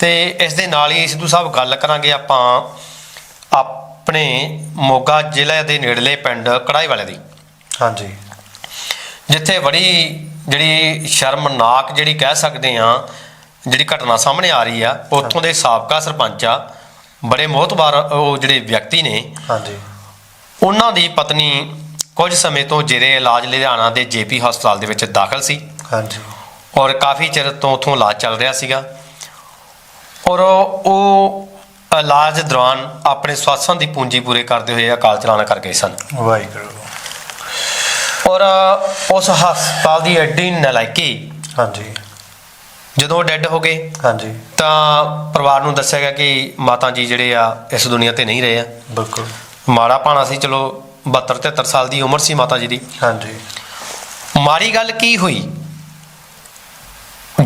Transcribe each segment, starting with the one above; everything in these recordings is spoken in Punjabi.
ਤੇ ਇਸ ਦੇ ਨਾਲ ਹੀ ਸਿੱਧੂ ਸਾਹਿਬ ਗੱਲ ਕਰਾਂਗੇ ਆਪਾਂ ਆਪਣੇ ਮੋਗਾ ਜ਼ਿਲ੍ਹੇ ਦੇ ਨੇੜਲੇ ਪਿੰਡ ਕੜਾਈ ਵਾਲੇ ਦੀ। ਹਾਂਜੀ। ਜਿੱਥੇ ਬੜੀ ਜਿਹੜੀ ਸ਼ਰਮਨਾਕ ਜਿਹੜੀ ਕਹਿ ਸਕਦੇ ਆ ਜਿਹੜੀ ਘਟਨਾ ਸਾਹਮਣੇ ਆ ਰਹੀ ਆ ਉੱਥੋਂ ਦੇ ਸਾਬਕਾ ਸਰਪੰਚ ਆ ਬੜੇ ਮੋਹਤਬਾਰ ਉਹ ਜਿਹੜੇ ਵਿਅਕਤੀ ਨੇ। ਹਾਂਜੀ। ਉਹਨਾਂ ਦੀ ਪਤਨੀ ਕੁਝ ਸਮੇਂ ਤੋਂ ਜੇਰੇ ਇਲਾਜ ਲੁਧਿਆਣਾ ਦੇ ਜੇਪੀ ਹਸਪਤਾਲ ਦੇ ਵਿੱਚ ਦਾਖਲ ਸੀ। ਹਾਂਜੀ। ਔਰ ਕਾਫੀ ਚਿਰ ਤੋਂ ਉਥੋਂ ਇਲਾਜ ਚੱਲ ਰਿਹਾ ਸੀਗਾ। ਔਰ ਉਹ ਇਲਾਜ ਦੌਰਾਨ ਆਪਣੇ ਸਵਾਸਾਂ ਦੀ ਪੂੰਜੀ ਪੂਰੇ ਕਰਦੇ ਹੋਏ ਅਕਾਲ ਚਲਾਣਾ ਕਰ ਗਏ ਸਨ। ਵਾਹਿਗੁਰੂ। ਔਰ ਉਸ ਹਸਪਤਾਲ ਦੀ ਐਡੀ ਨਲਾਇਕੀ ਹਾਂਜੀ। ਜਦੋਂ ਡੈੱਡ ਹੋ ਗਏ ਹਾਂਜੀ। ਤਾਂ ਪਰਿਵਾਰ ਨੂੰ ਦੱਸਿਆ ਗਿਆ ਕਿ ਮਾਤਾ ਜੀ ਜਿਹੜੇ ਆ ਇਸ ਦੁਨੀਆ ਤੇ ਨਹੀਂ ਰਹੇ ਆ। ਬਿਲਕੁਲ। ਮਾੜਾ ਪਾਣਾ ਸੀ ਚਲੋ 72 73 ਸਾਲ ਦੀ ਉਮਰ ਸੀ ਮਾਤਾ ਜੀ ਦੀ। ਹਾਂਜੀ। ਮਾੜੀ ਗੱਲ ਕੀ ਹੋਈ?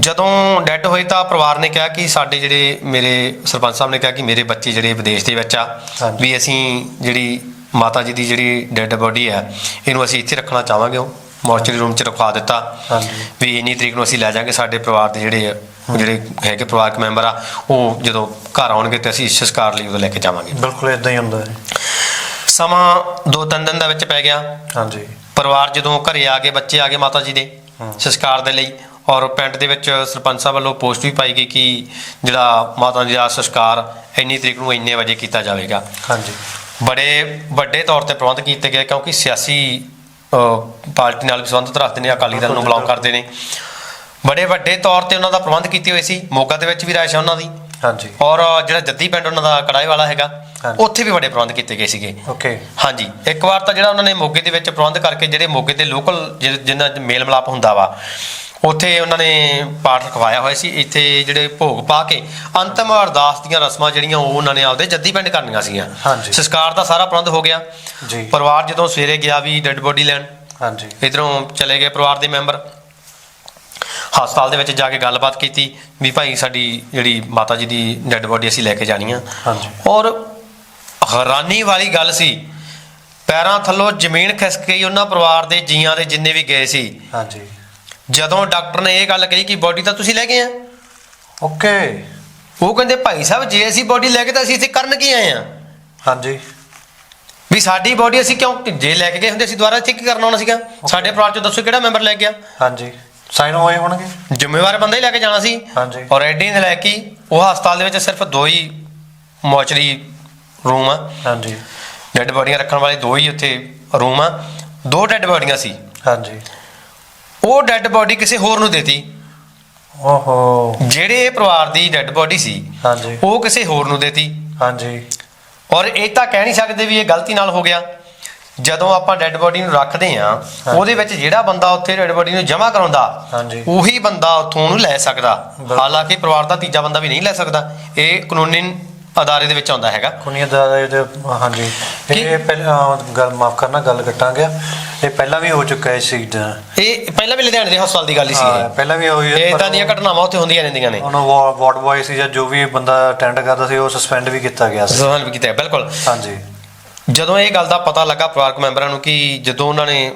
ਜਦੋਂ ਡੈਡ ਹੋਏ ਤਾਂ ਪਰਿਵਾਰ ਨੇ ਕਿਹਾ ਕਿ ਸਾਡੇ ਜਿਹੜੇ ਮੇਰੇ ਸਰਪੰਚ ਸਾਹਿਬ ਨੇ ਕਿਹਾ ਕਿ ਮੇਰੇ ਬੱਚੇ ਜਿਹੜੇ ਵਿਦੇਸ਼ ਦੇ ਵਿੱਚ ਆ। ਵੀ ਅਸੀਂ ਜਿਹੜੀ ਮਾਤਾ ਜੀ ਦੀ ਜਿਹੜੀ ਡੈੱਡ ਬੋਡੀ ਆ ਇਹਨੂੰ ਅਸੀਂ ਇੱਥੇ ਰੱਖਣਾ ਚਾਹਾਂਗੇ ਉਹ ਮੋਰਚਰੀ ਰੂਮ 'ਚ ਰਖਵਾ ਦਿੱਤਾ। ਵੀ ਇੰਨੀ ਤਰੀਕ ਨੂੰ ਅਸੀਂ ਲੈ ਜਾਾਂਗੇ ਸਾਡੇ ਪਰਿਵਾਰ ਦੇ ਜਿਹੜੇ ਆ, ਜਿਹੜੇ ਹੈਗੇ ਪਰਿਵਾਰਕ ਮੈਂਬਰ ਆ ਉਹ ਜਦੋਂ ਘਰ ਆਉਣਗੇ ਤੇ ਅਸੀਂ ਸੰਸਕਾਰ ਲਈ ਉਦੋਂ ਲੈ ਕੇ ਜਾਵਾਂਗੇ। ਬਿਲਕੁਲ ਇਦਾਂ ਹੀ ਹੁੰਦਾ ਹੈ। ਸਮਾਂ ਦੋ ਤਿੰਨ ਦਿਨ ਦਾ ਵਿੱਚ ਪੈ ਗਿਆ। ਹਾਂਜੀ। ਪਰਿਵਾਰ ਜਦੋਂ ਘਰੇ ਆ ਗਏ ਬੱਚੇ ਆ ਗਏ ਮਾਤਾ ਜੀ ਦੇ ਸੰਸਕਾਰ ਦੇ ਲਈ ਔਰ ਪਿੰਡ ਦੇ ਵਿੱਚ ਸਰਪੰਚ ਸਾਹਿਬ ਵੱਲੋਂ ਪੋਸਟ ਵੀ ਪਾਈ ਗਈ ਕਿ ਜਿਹੜਾ ਮਾਤਾ ਜੀ ਦਾ ਸੰਸਕਾਰ ਇੰਨੀ ਤਰੀਕ ਨੂੰ ਇੰਨੇ ਵਜੇ ਕੀਤਾ ਜਾਵੇਗਾ। ਹਾਂਜੀ। ਬੜੇ ਵੱਡੇ ਤੌਰ ਤੇ ਪ੍ਰਬੰਧ ਕੀਤੇ ਗਏ ਕਿਉਂਕਿ ਸਿਆਸੀ ਪਾਰਟੀ ਨਾਲ ਵੀ ਸੰਬੰਧਿਤ ਰੱਖਦੇ ਨੇ ਅਕਾਲੀ ਦਲ ਨੂੰ ਬਿਲੋਂਗ ਕਰਦੇ ਨੇ। ਬੜੇ ਵੱਡੇ ਤੌਰ ਤੇ ਉਹਨਾਂ ਦਾ ਪ੍ਰਬੰਧ ਕੀਤੇ ਹੋਏ ਸੀ ਮੋਗਾ ਦੇ ਵਿੱਚ ਵੀ ਰਾਇਸ਼ ਉਹਨਾਂ ਦੀ। ਹਾਂਜੀ। ਔਰ ਜਿਹੜਾ ਜੱਦੀ ਪਿੰਡ ਉਹਨਾਂ ਦਾ ਕੜਾਈ ਵਾਲਾ ਹੈਗਾ। ਉੱਥੇ ਵੀ ਬੜੇ ਪ੍ਰਬੰਧ ਕੀਤੇ ਗਏ ਸੀਗੇ। ਓਕੇ। ਹਾਂਜੀ। ਇੱਕ ਵਾਰ ਤਾਂ ਜਿਹੜਾ ਉਹਨਾਂ ਨੇ ਮੋਗੇ ਦੇ ਵਿੱਚ ਪ੍ਰਬੰਧ ਕਰਕੇ ਜਿਹੜੇ ਮੋਗੇ ਦੇ ਲੋਕਲ ਜਿਨ੍ਹਾਂ 'ਚ ਮੇਲ ਮਿਲਾਪ ਹੁੰਦਾ ਵਾ ਉੱਥੇ ਉਹਨਾਂ ਨੇ ਪਾਠ ਰਖਵਾਇਆ ਹੋਇਆ ਸੀ। ਇੱਥੇ ਜਿਹੜੇ ਭੋਗ ਪਾ ਕੇ ਅੰਤਮ ਅਰਦਾਸ ਦੀਆਂ ਰਸਮਾਂ ਜਿਹੜੀਆਂ ਉਹ ਉਹਨਾਂ ਨੇ ਆਪਦੇ ਜੱਦੀ ਪਿੰਡ ਕਰਨੀਆਂ ਸੀਗੀਆਂ। ਹਾਂਜੀ। ਸੰਸਕਾਰ ਦਾ ਸਾਰਾ ਪ੍ਰਬੰਧ ਹੋ ਗਿਆ। ਜੀ। ਪਰਿਵਾਰ ਜਦੋਂ ਸਵੇਰੇ ਗਿਆ ਵੀ ਡੈੱਡ ਬੋਡੀ ਲੈਣ ਹਾਂਜੀ। ਇਧਰੋਂ ਚਲੇ ਗਏ ਪਰਿਵਾਰ ਦੇ ਮੈਂਬਰ। ਹਸਪਤਾਲ ਦੇ ਵਿੱਚ ਜਾ ਕੇ ਗੱਲਬਾਤ ਕੀਤੀ ਵੀ ਭਾਈ ਸਾਡੀ ਜਿਹੜੀ ਮਾਤਾ ਜੀ ਦੀ ਡੈੱਡ ਬੋਡੀ ਅਸੀਂ ਲੈ ਕੇ ਜਾਣੀ ਆ ਹਾਂਜੀ। ਔਰ ਹੈਰਾਨੀ ਵਾਲੀ ਗੱਲ ਸੀ ਪੈਰਾਂ ਥੱਲੋਂ ਜ਼ਮੀਨ ਖਿਸਕ ਗਈ ਉਹਨਾਂ ਪਰਿਵਾਰ ਦੇ ਜੀਆਂ ਦੇ ਜਿੰਨੇ ਵੀ ਗਏ ਸੀ। ਹਾਂਜੀ। ਜਦੋਂ ਡਾਕਟਰ ਨੇ ਇਹ ਗੱਲ ਕਹੀ ਕਿ ਬੋਡੀ ਤਾਂ ਤੁਸੀਂ ਲੈ ਗਏ ਆ। ਓਕੇ। ਉਹ ਕਹਿੰਦੇ ਭਾਈ ਸਾਹਿਬ ਜੇ ਅਸੀਂ ਬੋਡੀ ਲੈ ਕੇ ਤਾਂ ਅਸੀਂ ਇੱਥੇ ਕਰਨ ਕੀ ਆਏ ਆ? ਹਾਂਜੀ। ਵੀ ਸਾਡੀ ਬੋਡੀ ਅਸੀਂ ਕਿਉਂ ਜੇ ਲੈ ਕੇ ਗਏ ਹੁੰਦੇ ਅਸੀਂ ਦੁਬਾਰਾ ਇੱਥੇ ਕੀ ਕਰਨਾ ਆਉਣਾ ਸੀਗਾ। ਸਾਡੇ ਪਰਿਵਾਰ ਚੋਂ ਦੱਸੋ ਕਿਹੜਾ ਮੈਂਬਰ ਲੈ ਗਿਆ। ਹਾਂਜੀ। ਸਾਈਨ ਹੋਏ ਹੋਣਗੇ। ਜ਼ਿੰਮੇਵਾਰ ਬੰਦਾ ਹੀ ਲੈ ਕੇ ਜਾਣਾ ਸੀ। ਹਾਂਜੀ। ਔਰ ਐਡੀ ਨੇ ਲੈ ਕੇ ਉਹ ਹਸਪਤਾਲ ਦੇ ਵਿੱਚ ਸਿਰਫ ਦੋ ਹੀ ਮੋਚਰੀ ਰੂਮ ਆ। ਹਾਂਜੀ। ਡੈੱਡ ਬੋਡੀਆਂ ਰੱਖਣ ਵਾਲੇ ਦੋ ਹੀ ਉੱਥੇ ਰੂਮ ਆ। ਦੋ ਡੈੱਡ ਬੋਡੀਆਂ ਸੀ। ਹਾਂਜੀ। ਉਹ ਡੈੱਡ ਬੋਡੀ ਕਿਸੇ ਹੋਰ ਨੂੰ ਦੇਤੀ। ਓਹੋ। ਜਿਹੜੇ ਪਰਿਵਾਰ ਦੀ ਡੈੱਡ ਬੋਡੀ ਸੀ ਹਾਂਜੀ। ਉਹ ਕਿਸੇ ਹੋਰ ਨੂੰ ਦੇਤੀ। ਹਾਂਜੀ। ਔਰ ਇਹ ਤਾਂ ਕਹਿ ਨਹੀਂ ਸਕਦੇ ਵੀ ਇਹ ਗਲਤੀ ਨਾਲ ਹੋ ਗਿਆ। ਜਦੋਂ ਆਪਾਂ ਡੈੱਡ ਬੋਡੀ ਨੂੰ ਰੱਖਦੇ ਆ ਉਹਦੇ ਵਿੱਚ ਜਿਹੜਾ ਬੰਦਾ ਉੱਥੇ ਡੈੱਡ ਬੋਡੀ ਨੂੰ ਜਮ੍ਹਾਂ ਕਰਾਉਂਦਾ ਹਾਂਜੀ। ਉਹੀ ਬੰਦਾ ਉੱਥੋਂ ਉਹਨੂੰ ਲੈ ਸਕਦਾ। ਹਾਲਾਂਕਿ ਪਰਿਵਾਰ ਦਾ ਤੀਜਾ ਬੰਦਾ ਵੀ ਨਹੀਂ ਲੈ ਸਕਦਾ। ਇਹ ਕਾਨੂੰਨੀ ਅਦਾਰੇ ਦੇ ਵਿੱਚ ਆਉਂਦਾ ਹੈਗਾ। ਕੁਨੀਆ ਦਾ ਇਹਦੇ ਹਾਂਜੀ ਇਹ ਪਹਿਲਾਂ ਗੱਲ ਮਾਫ ਕਰਨਾ ਗੱਲ ਕੱਟਾਂਗੇ। ਇਹ ਪਹਿਲਾਂ ਵੀ ਹੋ ਚੁੱਕਾ ਹੈ ਸੀ ਇਹ ਪਹਿਲਾਂ ਵੀ ਲੁਧਿਆਣੇ ਦੇ ਹਸਪਤਾਲ ਦੀ ਗੱਲ ਹੀ ਸੀ ਹਾਂ ਪਹਿਲਾਂ ਵੀ ਹੋਈ ਹੈ ਤਾਂ ਦੀਆਂ ਘਟਨਾਵਾਂ ਉੱਥੇ ਹੁੰਦੀਆਂ ਰਹਿੰਦੀਆਂ ਨੇ। ਉਹਨੂੰ ਵਾਰਡ ਬॉय ਸੀ ਜਾਂ ਜੋ ਵੀ ਬੰਦਾ ਅਟੈਂਡ ਕਰਦਾ ਸੀ ਉਹ ਸਸਪੈਂਡ ਵੀ ਕੀਤਾ ਗਿਆ ਸੀ। ਜ਼ੋਨ ਵੀ ਕੀਤਾ ਹੈ, ਬਿਲਕੁਲ। ਹਾਂਜੀ। ਜਦੋਂ ਇਹ ਗੱਲ ਦਾ ਪਤਾ ਲੱਗਾ ਪਰਿਵਾਰਕ ਮੈਂਬਰਾਂ ਨੂੰ ਕਿ ਜਦੋਂ ਉਹਨਾਂ ਨੇ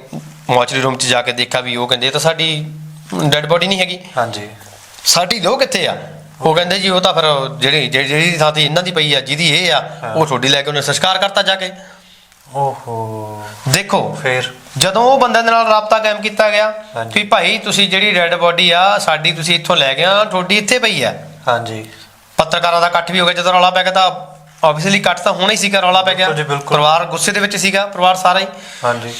ਮੋਚਰੀ ਰੂਮ 'ਚ ਜਾ ਕੇ ਦੇਖਿਆ ਵੀ ਉਹ ਕਹਿੰਦੇ ਤਾਂ ਸਾਡੀ ਡੈੱਡ ਬੋਡੀ ਨਹੀਂ ਹੈਗੀ। ਹਾਂਜੀ। ਸਾਡੀ ਦੋ ਕਿੱਥੇ ਆ? ਉਹ ਕਹਿੰਦੇ ਜੀ ਉਹ ਤਾਂ ਫਿਰ ਜਿਹੜੀ ਜਿਹੜੀ ਜਿਹੜੀ ਥਾਂ ਤੇ ਇਹਨਾਂ ਦੀ ਪਈ ਆ ਜਿਹਦੀ ਇਹ ਆ ਉਹ ਤੁਹਾਡੀ ਲੈ ਕੇ ਉਹਨੇ ਸੰਸਕਾਰ ਕਰਤਾ ਜਾ ਕੇ। ਓਹੋ। ਦੇਖੋ ਫੇਰ? ਜਦੋਂ ਉਹ ਬੰਦੇ ਦੇ ਨਾਲ ਰਾਬਤਾ ਕਾਇਮ ਕੀਤਾ ਗਿਆ। ਵੀ ਭਾਈ ਤੁਸੀਂ ਜਿਹੜੀ ਡੈੱਡ ਬੋਡੀ ਆ ਸਾਡੀ ਤੁਸੀਂ ਇੱਥੋਂ ਲੈ ਗਿਆ ਤੁਹਾਡੀ ਇੱਥੇ ਪਈ ਆ। ਹਾਂਜੀ। ਪੱਤਰਕਾਰਾਂ ਦਾ ਇਕੱਠ ਵੀ ਹੋ ਗਿਆ ਜਦੋਂ ਰੌਲਾ ਪੈ ਗਿਆ ਤਾਂ ਆਬਵੀਅਸਲੀ ਇਕੱਠ ਤਾਂ ਹੋਣਾ ਹੀ ਸੀਗਾ ਰੌਲਾ ਪੈ ਗਿਆ। ਪਰਿਵਾਰ ਗੁੱਸੇ ਦੇ ਵਿੱਚ ਸੀਗਾ ਪਰਿਵਾਰ ਸਾਰਾ। ਹੀ ਹਾਂਜੀ।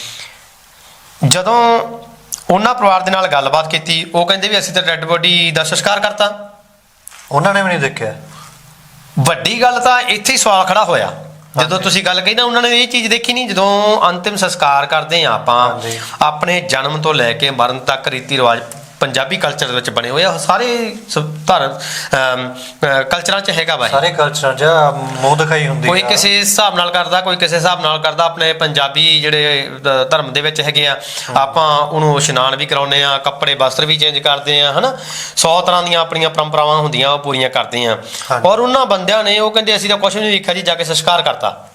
ਜਦੋਂ ਉਹਨਾਂ ਪਰਿਵਾਰ ਦੇ ਨਾਲ ਗੱਲਬਾਤ ਕੀਤੀ ਉਹ ਕਹਿੰਦੇ ਵੀ ਅਸੀਂ ਤਾਂ ਡੈੱਡ ਬੋਡੀ ਦਾ ਸੰਸਕਾਰ ਕਰਤਾ। ਉਹਨਾਂ ਨੇ ਵੀ ਨਹੀਂ ਦੇਖਿਆ ਵੱਡੀ ਗੱਲ ਤਾਂ ਇੱਥੇ ਹੀ ਸਵਾਲ ਖੜਾ ਹੋਇਆ ਜਦੋਂ। ਤੁਸੀਂ ਗੱਲ ਕਹੀ ਨਾ ਉਹਨਾਂ ਨੇ ਇਹ ਚੀਜ਼ ਦੇਖੀ ਨਹੀਂ ਜਦੋਂ ਅੰਤਿਮ ਸੰਸਕਾਰ ਕਰਦੇ ਆ ਆਪਾਂ। ਆਪਣੇ ਜਨਮ ਤੋਂ ਲੈ ਕੇ ਮਰਨ ਤੱਕ ਰੀਤੀ ਰਿਵਾਜ ਪੰਜਾਬੀ ਕਲਚਰ ਦੇ ਵਿੱਚ ਬਣੇ ਹੋਏ ਆ ਸਾਰੇ ਸ- ਅ, ਕਲਚਰਾਂ 'ਚ ਹੈਗਾ ਵਾ। ਸਾਰੇ ਕਲਚਰਾਂ 'ਚ ਮੂੰਹ ਦਿਖਾਈ ਹੁੰਦੀ ਕੋਈ। ਕਿਸੇ ਹਿਸਾਬ ਨਾਲ ਕਰਦਾ ਕੋਈ ਕਿਸੇ ਹਿਸਾਬ ਨਾਲ ਕਰਦਾ ਆਪਣੇ ਪੰਜਾਬੀ ਜਿਹੜੇ ਧਰਮ ਦੇ ਵਿੱਚ ਹੈਗੇ ਆ ਆਪਾਂ ਉਹਨੂੰ ਇਸ਼ਨਾਨ ਵੀ ਕਰਾਉਨੇ ਆ ਕੱਪੜੇ ਵਸਤਰ ਵੀ ਚੇਂਜ ਕਰਦੇ ਆ ਹਨਾ 100 ਤਰ੍ਹਾਂ ਦੀਆਂ ਆਪਣੀਆਂ ਪਰੰਪਰਾਵਾਂ ਹੁੰਦੀਆਂ ਉਹ ਪੂਰੀਆਂ ਕਰਦੇ ਆ। ਔਰ ਉਹਨਾਂ ਬੰਦਿਆਂ ਨੇ ਉਹ ਕਹਿੰਦੇ ਅਸੀਂ ਤਾਂ ਕੁਝ ਨਹੀਂ ਵੇਖਿਆ ਜੀ ਜਾ ਕੇ ਸੰਸਕਾਰ ਕਰਤਾ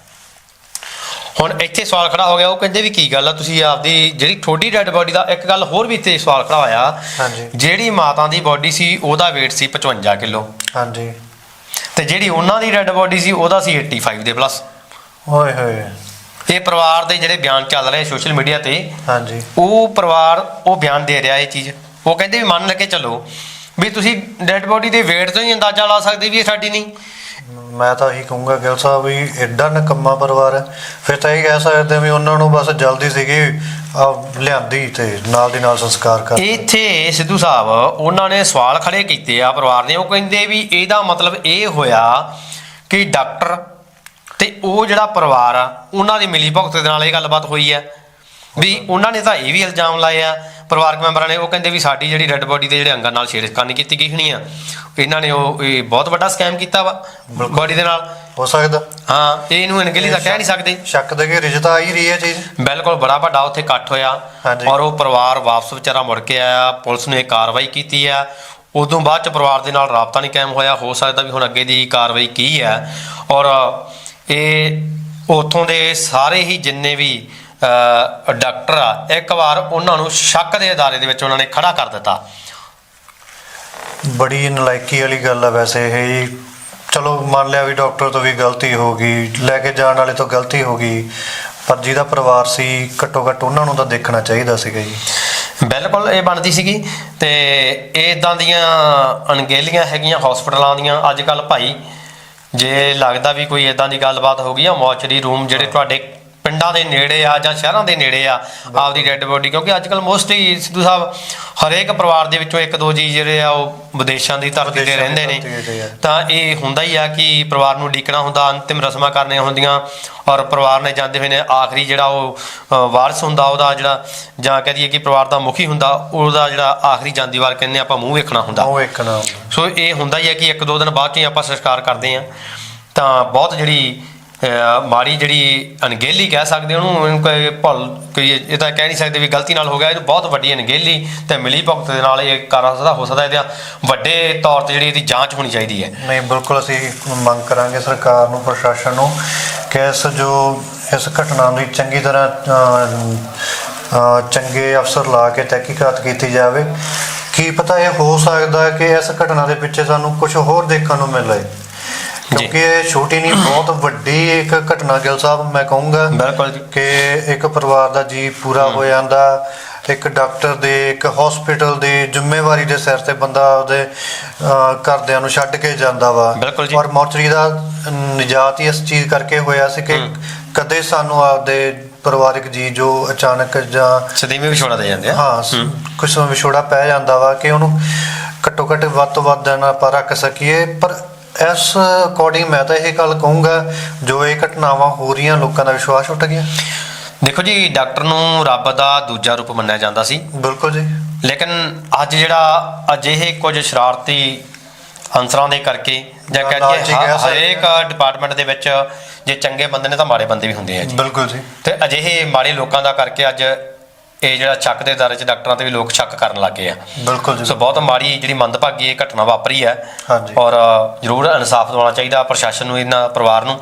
ਹੁਣ ਇੱਥੇ ਸਵਾਲ ਖੜਾ ਹੋ ਗਿਆ ਉਹ ਕਹਿੰਦੇ ਵੀ ਕੀ ਗੱਲ ਆ ਤੁਸੀਂ ਆਪਦੀ ਜਿਹੜੀ ਥੋੜੀ ਡੈੱਡ ਬੋਡੀ ਦਾ ਇੱਕ ਗੱਲ ਹੋਰ ਵੀ ਇੱਥੇ ਸਵਾਲ ਖੜਾ ਹੋਇਆ। ਹਾਂਜੀ। ਜਿਹੜੀ ਮਾਤਾ ਦੀ ਬੋਡੀ ਸੀ ਉਹਦਾ weight ਸੀ 55 ਕਿਲੋ। ਹਾਂਜੀ। ਤੇ ਜਿਹੜੀ ਉਹਨਾਂ ਦੀ ਡੈੱਡ ਬੋਡੀ ਸੀ ਉਹਦਾ ਸੀ 85 ਦੇ ਪਲੱਸ ਓਏ ਹੋਏ। ਇਹ ਪਰਿਵਾਰ ਦੇ ਜਿਹੜੇ ਬਿਆਨ ਚੱਲ ਰਹੇ ਸੋਸ਼ਲ ਮੀਡੀਆ ਤੇ ਹਾਂਜੀ। ਉਹ ਪਰਿਵਾਰ ਉਹ ਬਿਆਨ ਦੇ ਰਿਹਾ ਇਹ ਚੀਜ਼। ਉਹ ਕਹਿੰਦੇ ਵੀ ਮੰਨ ਕੇ ਚੱਲੋ ਵੀ ਤੁਸੀਂ ਡੈੱਡ ਬੋਡੀ ਦੇ weight ਤੋਂ ਹੀ ਅੰਦਾਜ਼ਾ ਲਾ ਸਕਦੇ ਵੀ ਇਹ ਸਾਡੀ ਨਹੀਂ। ਮੈਂ ਤਾਂ ਇਹੀ ਕਹੂੰਗਾ ਗਿਲ ਸਾਹਿਬ ਵੀ ਐਡਾ ਨਕੰਮਾ ਪਰਿਵਾਰ ਹੈ। ਫਿਰ ਤਾਂ ਇਹ ਕਹਿ ਸਕਦੇ ਵੀ ਉਹਨਾਂ ਨੂੰ ਬਸ ਜਲਦੀ ਸੀਗੀ ਆ ਲਿਆਂਦੀ ਤੇ ਨਾਲ ਦੀ ਨਾਲ ਸੰਸਕਾਰ ਕਰ ਇੱਥੇ ਸਿੱਧੂ ਸਾਹਿਬ ਉਹਨਾਂ ਨੇ ਸਵਾਲ ਖੜੇ ਕੀਤੇ ਆ ਪਰਿਵਾਰ ਨੇ ਉਹ ਕਹਿੰਦੇ ਵੀ ਇਹਦਾ ਮਤਲਬ ਇਹ ਹੋਇਆ ਕਿ ਡਾਕਟਰ ਤੇ ਉਹ ਜਿਹੜਾ ਪਰਿਵਾਰ ਆ ਉਹਨਾਂ ਦੀ ਮਿਲੀ ਭੁਗਤ ਦੇ ਨਾਲ ਇਹ ਗੱਲਬਾਤ ਹੋਈ ਆ ਵੀ ਉਹਨਾਂ ਨੇ ਤਾਂ ਇਹ ਵੀ ਇਲਜ਼ਾਮ ਲਾਏ ਆ ਪਰਿਵਾਰਕ ਮੈਂਬਰਾਂ ਨੇ ਉਹ ਕਹਿੰਦੇ ਵੀ ਸਾਡੀ ਜਿਹੜੀ ਡੈੱਡ ਬੋਡੀ ਦੇ ਜਿਹੜੇ ਅੰਗਾਂ ਨਾਲ ਛੇੜਖਾਨੀ ਕੀਤੀ ਗਈ ਹੋਣੀ ਆ ਇਹਨਾਂ ਨੇ ਉਹ ਇਹ ਬਹੁਤ ਵੱਡਾ ਸਕੈਮ ਕੀਤਾ ਵਾ ਬੋਡੀ ਦੇ ਨਾਲ। ਹੋ ਸਕਦਾ। ਹਾਂ ਇਹ ਇਹਨੂੰ ਅਣਗਹਿਲੀ ਤਾਂ ਕਹਿ ਨਹੀਂ ਸਕਦੇ। ਸ਼ੱਕ ਦੇ ਘੇਰੇ 'ਚ ਤਾਂ ਆ ਹੀ ਰਹੀ ਹੈ ਚੀਜ਼। ਬਿਲਕੁਲ ਬੜਾ ਵੱਡਾ ਉੱਥੇ ਇਕੱਠ ਹੋਇਆ। ਔਰ ਉਹ ਪਰਿਵਾਰ ਵਾਪਸ ਵਿਚਾਰਾ ਮੁੜ ਕੇ ਆਇਆ ਪੁਲਿਸ ਨੇ ਕਾਰਵਾਈ ਕੀਤੀ ਆ। ਉਦੋਂ ਬਾਅਦ ਚ ਪਰਿਵਾਰ ਦੇ ਨਾਲ ਰਾਬਤਾ ਨਹੀਂ ਕਾਇਮ ਹੋਇਆ। ਹੋ ਸਕਦਾ ਵੀ ਹੁਣ ਅੱਗੇ ਦੀ ਕਾਰਵਾਈ ਕੀ ਹੈ। ਔਰ ਇਹ ਉਥੋਂ ਦੇ ਸਾਰੇ ਹੀ ਜਿੰਨੇ ਵੀ ਡਾਕਟਰ ਆ ਇੱਕ ਵਾਰ ਉਹਨਾਂ ਨੂੰ ਸ਼ੱਕ ਦੇ ਅਦਾਰੇ ਦੇ ਵਿੱਚ ਉਹਨਾਂ ਨੇ ਖੜਾ ਕਰ ਦਿੱਤਾ। ਬੜੀ ਨਲਾਇਕੀ ਵਾਲੀ ਗੱਲ ਆ ਵੈਸੇ ਇਹ ਜੀ। ਚਲੋ ਮੰਨ ਲਿਆ ਵੀ ਡਾਕਟਰ ਤੋਂ ਵੀ ਗਲਤੀ ਹੋ ਗਈ ਲੈ ਕੇ ਜਾਣ ਵਾਲੇ ਤੋਂ ਗਲਤੀ ਹੋ ਗਈ ਪਰ ਜਿਹਦਾ ਪਰਿਵਾਰ ਸੀ ਘੱਟੋ ਘੱਟ ਉਹਨਾਂ ਨੂੰ ਤਾਂ ਦੇਖਣਾ ਚਾਹੀਦਾ ਸੀਗਾ ਜੀ। ਬਿਲਕੁਲ ਇਹ ਬਣਦੀ ਸੀਗੀ। ਤੇ ਇਦਾਂ ਦੀਆਂ ਅਣਗਹਿਲੀਆਂ ਹੈਗੀਆਂ ਹਸਪੀਟਲਾਂ ਦੀਆਂ। ਅੱਜ ਕੱਲ ਭਾਈ ਜੇ ਲੱਗਦਾ ਵੀ ਕੋਈ ਇਦਾਂ ਦੀ ਗੱਲਬਾਤ ਹੋ ਗਈ ਆ ਮੌਚਰੀ ਰੂਮ ਜਿਹੜੇ ਤੁਹਾਡੇ ਪਿੰਡਾਂ ਦੇ ਨੇੜੇ ਆ ਜਾਂ ਸ਼ਹਿਰਾਂ ਦੇ ਨੇੜੇ ਆ ਆਪਦੀ ਡੈੱਡ ਬੋਡੀ ਕਿਉਂਕਿ ਅੱਜ ਕੱਲ ਮੋਸਟਲੀ ਸਿੱਧੂ ਸਾਹਿਬ ਹਰੇਕ ਪਰਿਵਾਰ ਦੇ ਵਿੱਚੋਂ ਇੱਕ ਦੋ ਜੀ ਜਿਹੜੇ ਆ ਉਹ ਵਿਦੇਸ਼ਾਂ ਦੀ ਧਰਤੀ ਤੇ ਰਹਿੰਦੇ ਨੇ ਆ। ਤਾਂ ਇਹ ਹੁੰਦਾ ਹੀ ਆ ਕਿ ਪਰਿਵਾਰ ਨੂੰ ਡੀਕਣਾ ਹੁੰਦਾ ਅੰਤਿਮ ਰਸਮਾਂ ਕਰਨੀਆਂ ਹੁੰਦੀਆਂ ਔਰ ਪਰਿਵਾਰ ਨੇ ਜਾਂਦੇ ਹੋਏ ਨੇ ਆਖਰੀ ਜਿਹੜਾ ਉਹ ਵਾਰਸ ਹੁੰਦਾ ਉਹਦਾ ਜਿਹੜਾ ਜਾਂ ਕਹਿ ਦਈਏ ਕਿ ਪਰਿਵਾਰ ਦਾ ਮੁਖੀ ਹੁੰਦਾ ਉਹਦਾ ਜਿਹੜਾ ਆਖਰੀ ਜਾਂਦੀ ਵਾਰ ਕਹਿੰਦੇ ਆਪਾਂ ਮੂੰਹ ਵੇਖਣਾ ਹੁੰਦਾ ਉਹ ਹੁੰਦਾ। ਸੋ ਇਹ ਹੁੰਦਾ ਹੀ ਹੈ ਕਿ ਇੱਕ ਦੋ ਦਿਨ ਬਾਅਦ ਚ ਹੀ ਆਪਾਂ ਸੰਸਕਾਰ ਕਰਦੇ ਆ ਤਾਂ ਬਹੁਤ ਜਿਹੜੀ ਮਾੜੀ ਜਿਹੜੀ ਅਣਗਹਿਲੀ ਕਹਿ ਸਕਦੇ ਉਹਨੂੰ ਇਹਨੂੰ ਕੋਈ ਭੁੱਲ ਕੋਈ ਇਹ ਤਾਂ ਕਹਿ ਨਹੀਂ ਸਕਦੇ ਵੀ ਗਲਤੀ ਨਾਲ ਹੋ ਗਿਆ, ਇਹ ਬਹੁਤ ਵੱਡੀ ਅਣਗਹਿਲੀ ਤੇ ਮਿਲੀ ਭੁਗਤ ਦੇ ਨਾਲ ਇਹ ਕਰ ਸਕਦਾ ਹੋ ਸਕਦਾ ਇਹਦਾ ਵੱਡੇ ਤੌਰ ਤੇ ਜਿਹੜੀ ਇਹਦੀ ਜਾਂਚ ਹੋਣੀ ਚਾਹੀਦੀ ਹੈ। ਨਹੀਂ, ਬਿਲਕੁਲ ਅਸੀਂ ਮੰਗ ਕਰਾਂਗੇ ਸਰਕਾਰ ਨੂੰ, ਪ੍ਰਸ਼ਾਸਨ ਨੂੰ ਕਿ ਇਸ ਜੋ, ਇਸ ਘਟਨਾ ਦੀ ਚੰਗੀ ਤਰ੍ਹਾਂ ਚੰਗੇ ਅਫਸਰ ਲਾ ਕੇ ਤਹਿਕੀਕਾਤ ਕੀਤੀ ਜਾਵੇ। ਕੀ ਪਤਾ ਇਹ ਹੋ ਸਕਦਾ ਕਿ ਇਸ ਘਟਨਾ ਦੇ ਪਿੱਛੇ ਸਾਨੂੰ ਕੁਝ ਹੋਰ ਦੇਖਣ ਨੂੰ ਮਿਲੇ ਕਿਉਂਕਿ ਇਹ ਛੋਟੀ ਨਹੀਂ ਬਹੁਤ ਵੱਡੀ ਇੱਕ ਘਟਨਾ ਗਿਲ ਸਾਹਿਬ ਮੈਂ ਕਹੂੰਗਾ ਬਿਲਕੁਲ ਜੀ। ਕਿ ਇੱਕ ਪਰਿਵਾਰ ਦਾ ਜੀ ਪੂਰਾ ਹੋ। ਜਾਂਦਾ ਇੱਕ ਡਾਕਟਰ ਦੇ ਇੱਕ ਹਸਪੀਟਲ ਦੀ ਜ਼ਿੰਮੇਵਾਰੀ ਦੇ ਸਿਰ ਤੇ ਬੰਦਾ ਉਹਦੇ ਘਰਦਿਆਂ ਨੂੰ ਛੱਡ ਕੇ ਜਾਂਦਾ ਵਾ। ਔਰ ਮੌਚਰੀ ਦਾ ਨਿਜਾਤ ਹੀ ਇਸ ਚੀਜ਼ ਕਰਕੇ ਹੋਇਆ ਸੀ ਕਿ ਕਦੇ ਸਾਨੂੰ ਆਪਦੇ ਪਰਿਵਾਰਿਕ ਜੀ ਜੋ ਅਚਾਨਕ ਜਾਂ ਸਦੀਵੀ ਵਿਛੋੜਾ ਦੇ ਜਾਂਦੇ ਆ। ਹਾਂ ਕੁਝ ਨੂੰ ਵਿਛੋੜਾ ਪੈ ਜਾਂਦਾ ਵਾ ਕਿ ਉਹਨੂੰ ਘੱਟੋ ਘੱਟ ਵੱਧ ਤੋਂ ਵੱਧ ਦਿਨ ਆਪਾਂ ਰੱਖ ਸਕੀਏ। ਪਰ ਇਸ ਅਕੋਰਡਿੰਗ ਮੈਂ ਤਾਂ ਇਹ ਗੱਲ ਕਹੂੰਗਾ ਜੋ ਇਹ ਘਟਨਾਵਾਂ ਹੋ ਰਹੀਆਂ ਲੋਕਾਂ ਦਾ ਵਿਸ਼ਵਾਸ ਉੱਠ ਗਿਆ। ਦੇਖੋ ਜੀ ਡਾਕਟਰ ਨੂੰ ਰੱਬ ਦਾ ਦੂਜਾ ਰੂਪ ਮੰਨਿਆ ਜਾਂਦਾ ਸੀ। ਬਿਲਕੁਲ ਜੀ। ਲੇਕਿਨ ਅੱਜ ਜਿਹੜਾ ਅਜਿਹੇ ਕੁਝ ਸ਼ਰਾਰਤੀ ਅੰਸਰਾਂ ਦੇ ਕਰਕੇ ਜਾਂ ਕਹਿ ਲਾਲਚੀ ਦਈਏ ਕਹਿ ਹ- ਸਕਦੇ ਹਰੇਕ ਡਿਪਾਰਟਮੈਂਟ ਦੇ ਵਿੱਚ ਜੇ ਚੰਗੇ ਬੰਦੇ ਨੇ ਤਾਂ ਮਾੜੇ ਬੰਦੇ ਵੀ ਹੁੰਦੇ ਆ ਜੀ। ਬਿਲਕੁਲ ਜੀ। ਤੇ ਅਜਿਹੇ ਮਾੜੇ ਲੋਕਾਂ ਦਾ ਕਰਕੇ ਅੱਜ ਇਹ ਜਿਹੜਾ ਸ਼ੱਕ ਦੇ ਦਾਇਰੇ 'ਚ ਡਾਕਟਰਾਂ ਤੇ ਵੀ ਲੋਕ ਸ਼ੱਕ ਕਰਨ ਲੱਗੇ ਆ। ਬਿਲਕੁਲ ਜੀ ਸੋ ਬਹੁਤ ਮਾੜੀ ਜਿਹੜੀ ਮੰਦਭਾਗੀ ਇਹ ਘਟਨਾ ਵਾਪਰੀ ਹੈ। ਹਾਂਜੀ। ਔਰ ਜ਼ਰੂਰ ਇਨਸਾਫ ਦਿਵਾਉਣਾ ਚਾਹੀਦਾ ਪ੍ਰਸ਼ਾਸਨ ਨੂੰ ਇਹਨਾਂ ਪਰਿਵਾਰ ਨੂੰ।